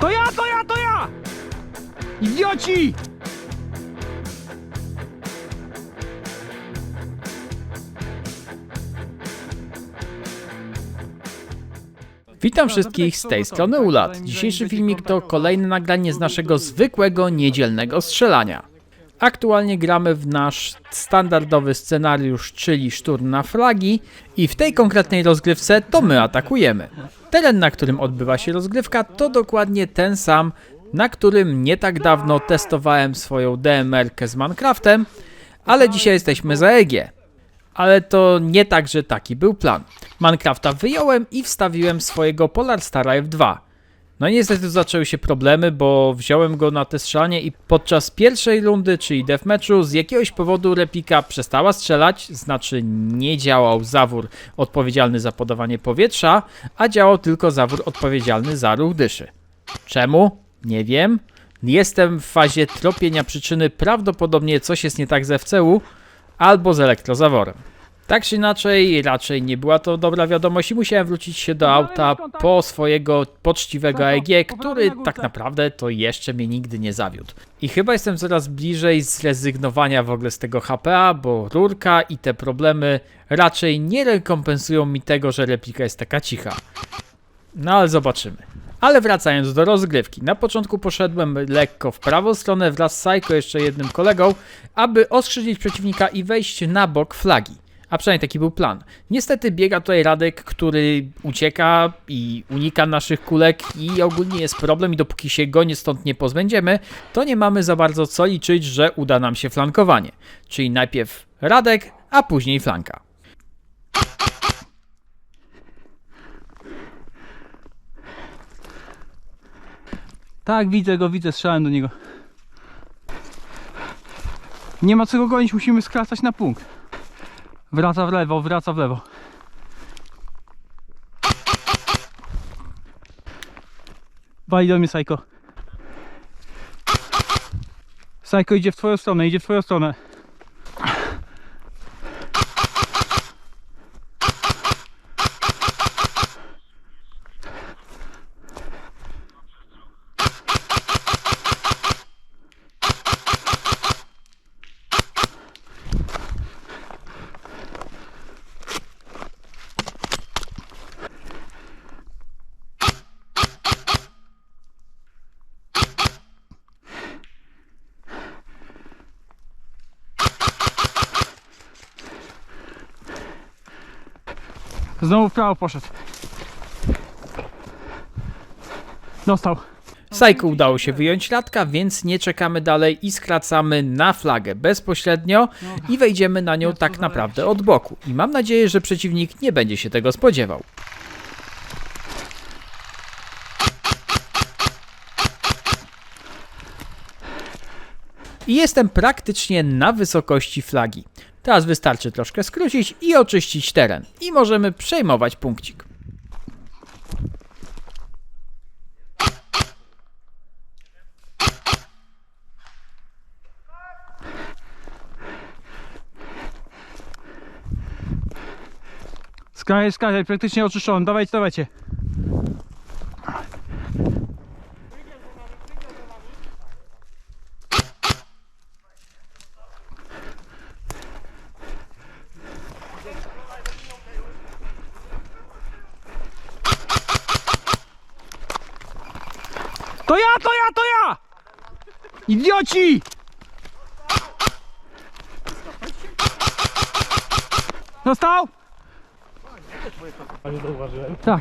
To ja, to ja, to ja! Idioci! Witam wszystkich z tej strony Ulat. Dzisiejszy filmik to kolejne nagranie z naszego zwykłego niedzielnego strzelania. Aktualnie gramy w nasz standardowy scenariusz, czyli szturm na flagi i w tej konkretnej rozgrywce to my atakujemy. Teren, na którym odbywa się rozgrywka to dokładnie ten sam, na którym nie tak dawno testowałem swoją DMR-kę z Minecraftem, ale dzisiaj jesteśmy za EG. Ale to nie tak, że taki był plan. Minecrafta wyjąłem i wstawiłem swojego Polarstara F2. No i niestety zaczęły się problemy, bo wziąłem go na te strzelanie i podczas pierwszej rundy, czyli deathmatchu, z jakiegoś powodu replika przestała strzelać, znaczy nie działał zawór odpowiedzialny za podawanie powietrza, a działał tylko zawór odpowiedzialny za ruch dyszy. Czemu? Nie wiem. Jestem w fazie tropienia przyczyny, prawdopodobnie coś jest nie tak z FCU, albo z elektrozaworem. Tak czy inaczej, raczej nie była to dobra wiadomość i musiałem wrócić się do auta po swojego poczciwego EG, który tak naprawdę to jeszcze mnie nigdy nie zawiódł. I chyba jestem coraz bliżej zrezygnowania w ogóle z tego HPA, bo rurka i te problemy raczej nie rekompensują mi tego, że replika jest taka cicha. No ale zobaczymy. Ale wracając do rozgrywki. Na początku poszedłem lekko w prawą stronę wraz z Psycho jeszcze jednym kolegą, aby oskrzydlić przeciwnika i wejść na bok flagi. A przynajmniej taki był plan. Niestety biega tutaj Radek, który ucieka i unika naszych kulek i ogólnie jest problem i dopóki się go nie stąd nie pozbędziemy, to nie mamy za bardzo co liczyć, że uda nam się flankowanie. Czyli najpierw Radek, a później flanka. Tak, widzę go, widzę, strzelałem do niego. Nie ma co go gonić, musimy skracać na punkt. Wraca w lewo, wraca w lewo. Wali do mnie Psycho. Psycho idzie w twoją stronę, idzie w twoją stronę. Znowu w prawo poszedł. Dostał. Psycho udało się wyjąć Radka, więc nie czekamy dalej i skracamy na flagę bezpośrednio i wejdziemy na nią tak naprawdę od boku. I mam nadzieję, że przeciwnik nie będzie się tego spodziewał. I jestem praktycznie na wysokości flagi. Teraz wystarczy troszkę skrócić i oczyścić teren. I możemy przejmować punkcik. Skraj, skraj, praktycznie oczyszczony. Dawajcie, dawajcie. To ja, to ja, to ja! Idioci! Dostał? Ale zauważyłem. Tak.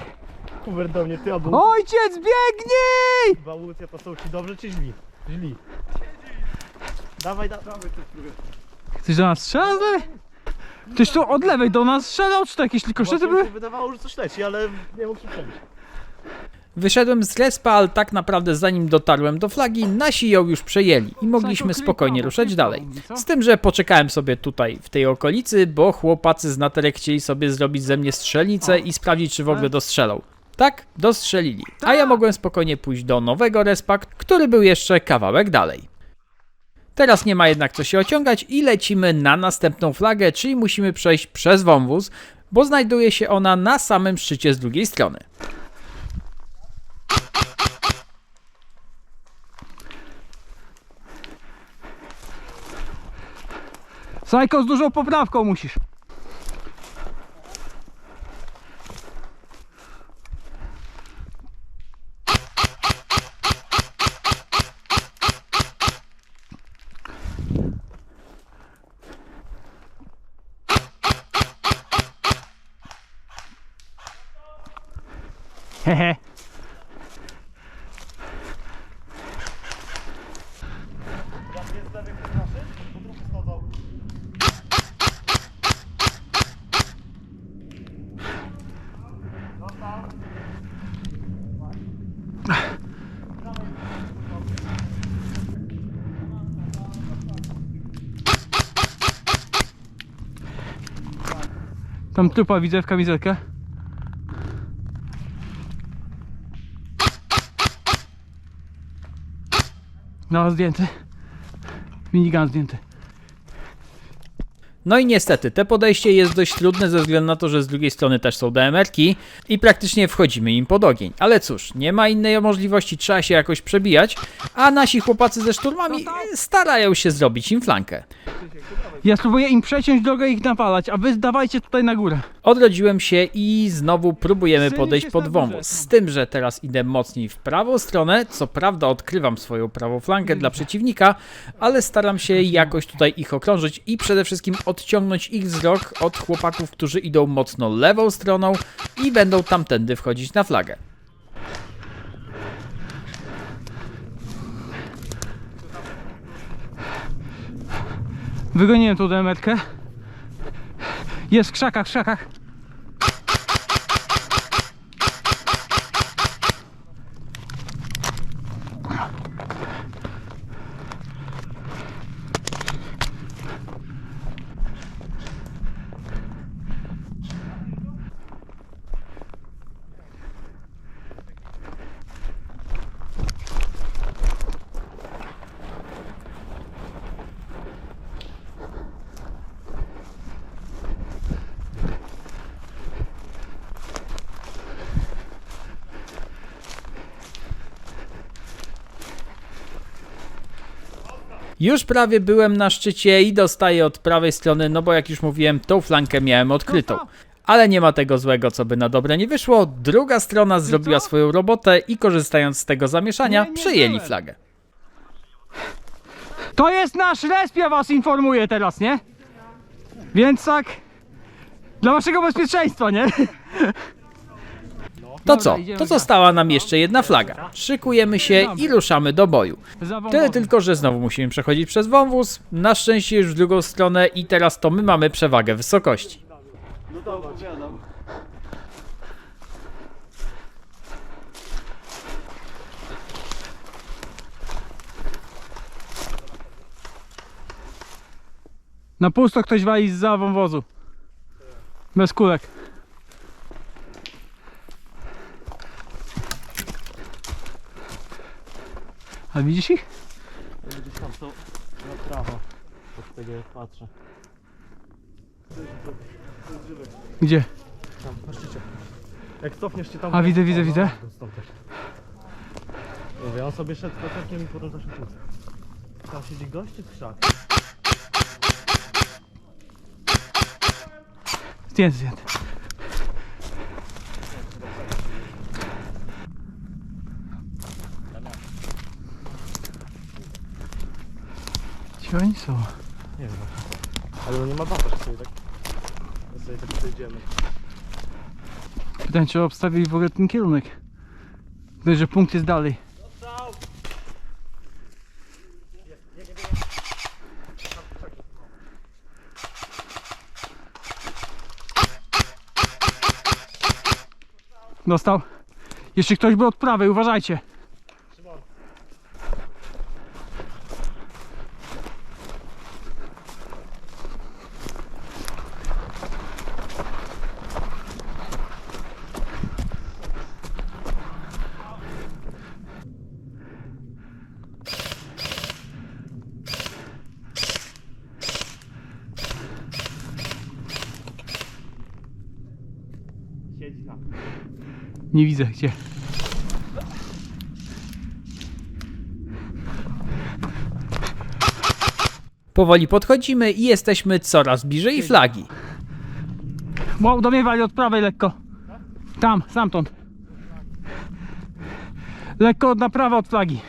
Hubert do mnie, ty obu. Ojciec, biegnij! Bałucja to są ci dobrzy czy źli? Źli. Dawaj, da, dawaj. Ktoś do nas strzelał? Ktoś tu od lewej do nas strzelał, czy to jakieś tylko szczyty były? wydawało, że coś leci, ale nie mógł przebić. Wyszedłem z respa, ale tak naprawdę zanim dotarłem do flagi, nasi ją już przejęli i mogliśmy spokojnie ruszać dalej. Z tym, że poczekałem sobie tutaj w tej okolicy, bo chłopacy z Naterek chcieli sobie zrobić ze mnie strzelnicę i sprawdzić, czy w ogóle dostrzelą. Tak, dostrzelili. A ja mogłem spokojnie pójść do nowego respa, który był jeszcze kawałek dalej. Teraz nie ma jednak co się ociągać i lecimy na następną flagę, czyli musimy przejść przez wąwóz, bo znajduje się ona na samym szczycie z drugiej strony. Sajko z dużą poprawką musisz. Hehe. Jest lewy ktoś naszy? Bo drugi schodzą. Dostał. Tam trupa widzę w kamizelkę. No, zdjęty. Minigun zdjęty. No i niestety, te podejście jest dość trudne ze względu na to, że z drugiej strony też są DMR-ki i praktycznie wchodzimy im pod ogień. Ale cóż, nie ma innej możliwości, trzeba się jakoś przebijać, a nasi chłopacy ze szturmami e, starają się zrobić im flankę. Ja spróbuję im przeciąć drogę i ich napalać, a wy dawajcie tutaj na górę. Odrodziłem się i znowu próbujemy podejść pod wąwóz. Z tym, że teraz idę mocniej w prawą stronę. Co prawda odkrywam swoją prawą flankę dla przeciwnika, ale staram się jakoś tutaj ich okrążyć i przede wszystkim odciągnąć ich wzrok od chłopaków, którzy idą mocno lewą stroną i będą tamtędy wchodzić na flagę. Wygoniłem tą demetkę. Jest w krzakach, w krzakach. Już prawie byłem na szczycie i dostaję od prawej strony, no bo jak już mówiłem, tą flankę miałem odkrytą. Ale nie ma tego złego, co by na dobre nie wyszło. Druga strona zrobiła co? swoją robotę i korzystając z tego zamieszania, przejęli flagę. To jest nasz resp, ja was informuję teraz, nie? Więc tak... Dla waszego bezpieczeństwa, nie? To Dobra, co? To została nam jeszcze jedna flaga. Szykujemy się i ruszamy do boju. Tyle tylko, że znowu musimy przechodzić przez wąwóz. Na szczęście już w drugą stronę i teraz to my mamy przewagę wysokości. Na pusto ktoś wali za wąwozu. Bez kulek. A widzisz ich? Gdzieś tam są na prawo. Od tego jak patrzę. Gdzie? Tam, na szczycie. Jak cofniesz się tam... A, widzę, widzę, widzę. stąd też. Mówię, on sobie szedł kotekiem i potem zaszedł tu. Tam siedzi gość czy krzak? Zdjęty, zdjęty. Gdzie oni są? Nie wiem. Ale on nie ma bata, że sobie tak... że sobie tak przejdziemy. Pytanie, czy obstawili w ogóle ten kierunek. Widać, że punkt jest dalej. Dostał. Jeszcze ktoś był od prawej, uważajcie. Siedzi tam. Nie widzę gdzie. Powoli podchodzimy i jesteśmy coraz bliżej flagi. Wow, do mnie wali od prawej lekko. Tam, stamtąd. Lekko od na prawo od flagi.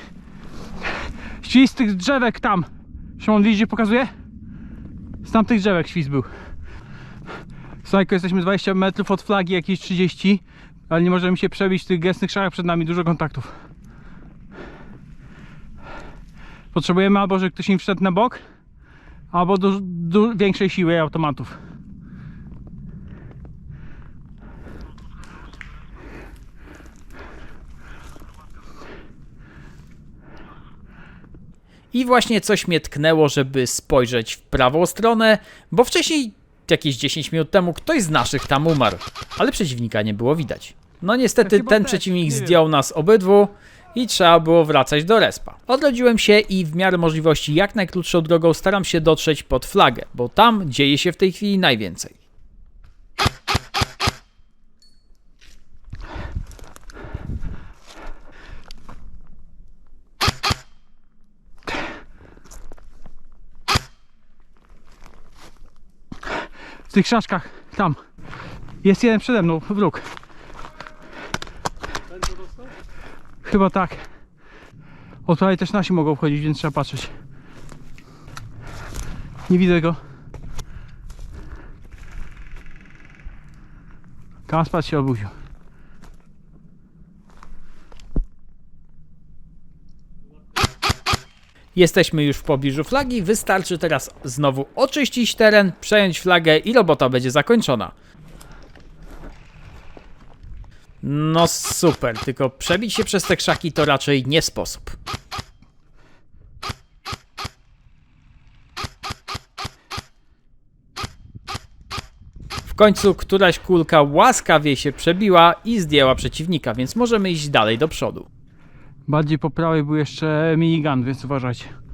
Świst tych drzewek tam. Szymon, widzisz gdzie pokazuje? Z tamtych drzewek świst był. Słuchajko, jesteśmy 20 metrów od flagi, jakieś 30, ale nie możemy się przebić w tych gęstych krzakach przed nami, dużo kontaktów. Potrzebujemy albo, żeby ktoś im wszedł na bok, albo du- du- większej siły automatów. I właśnie coś mnie tknęło, żeby spojrzeć w prawą stronę, bo wcześniej, jakieś 10 minut temu, ktoś z naszych tam umarł, ale przeciwnika nie było widać. No niestety Chyba ten przeciwnik zdjął nas obydwu i trzeba było wracać do respa. Odrodziłem się i w miarę możliwości jak najkrótszą drogą staram się dotrzeć pod flagę, bo tam dzieje się w tej chwili najwięcej. Tych krzaczkach, tam. Jest jeden przede mną, wróg. Chyba tak. Od prawej też nasi mogą wchodzić, więc trzeba patrzeć. Nie widzę go. Kaspar się obudził. Jesteśmy już w pobliżu flagi, wystarczy teraz znowu oczyścić teren, przejąć flagę i robota będzie zakończona. No super, tylko przebić się przez te krzaki to raczej nie sposób. W końcu któraś kulka łaskawie się przebiła i zdjęła przeciwnika, więc możemy iść dalej do przodu. Bardziej po prawej był jeszcze minigun, więc uważajcie.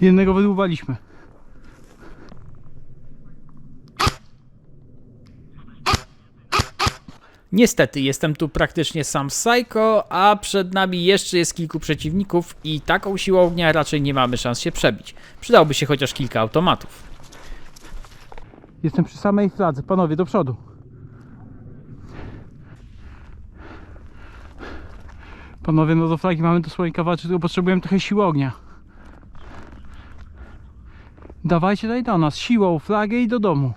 Jednego wydłubaliśmy. Niestety, jestem tu praktycznie sam Psycho, a przed nami jeszcze jest kilku przeciwników i taką siłą ognia raczej nie mamy szans się przebić. Przydałoby się chociaż kilka automatów. Jestem przy samej fladze. Panowie, do przodu. Panowie, no do flagi mamy dosłownie kawałek, tylko potrzebujemy trochę siły ognia. Dawajcie tutaj do nas, siłą flagę i do domu.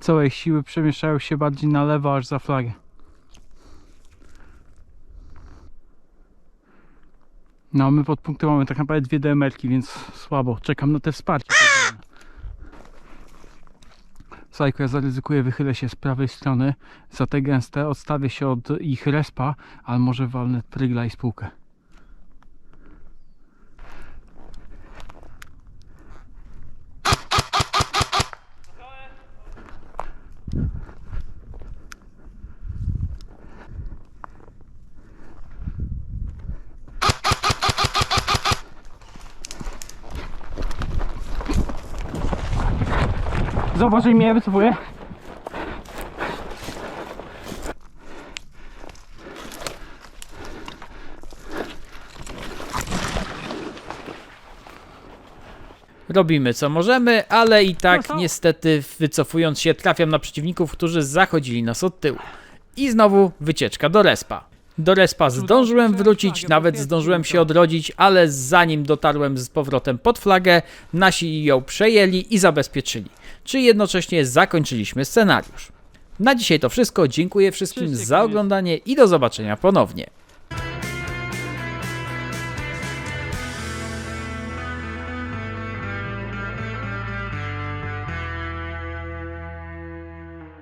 Całe ich siły przemieszczają się bardziej na lewo, aż za flagę. No, my pod punktem mamy tak naprawdę dwie DMR-ki, więc słabo. Czekam na te wsparcie. Sajko, ja zaryzykuję, wychylę się z prawej strony za te gęste, odstawię się od ich respa, ale może walnę prygla i spółkę. Że mnie wycofuje. Robimy co możemy, ale i tak No niestety wycofując się trafiam na przeciwników, którzy zachodzili nas od tyłu. I znowu wycieczka do respa. Do respa zdążyłem wrócić, nawet zdążyłem się odrodzić, ale zanim dotarłem z powrotem pod flagę, nasi ją przejęli i zabezpieczyli. Czy jednocześnie zakończyliśmy scenariusz. Na dzisiaj to wszystko. Dziękuję wszystkim za oglądanie i do zobaczenia ponownie.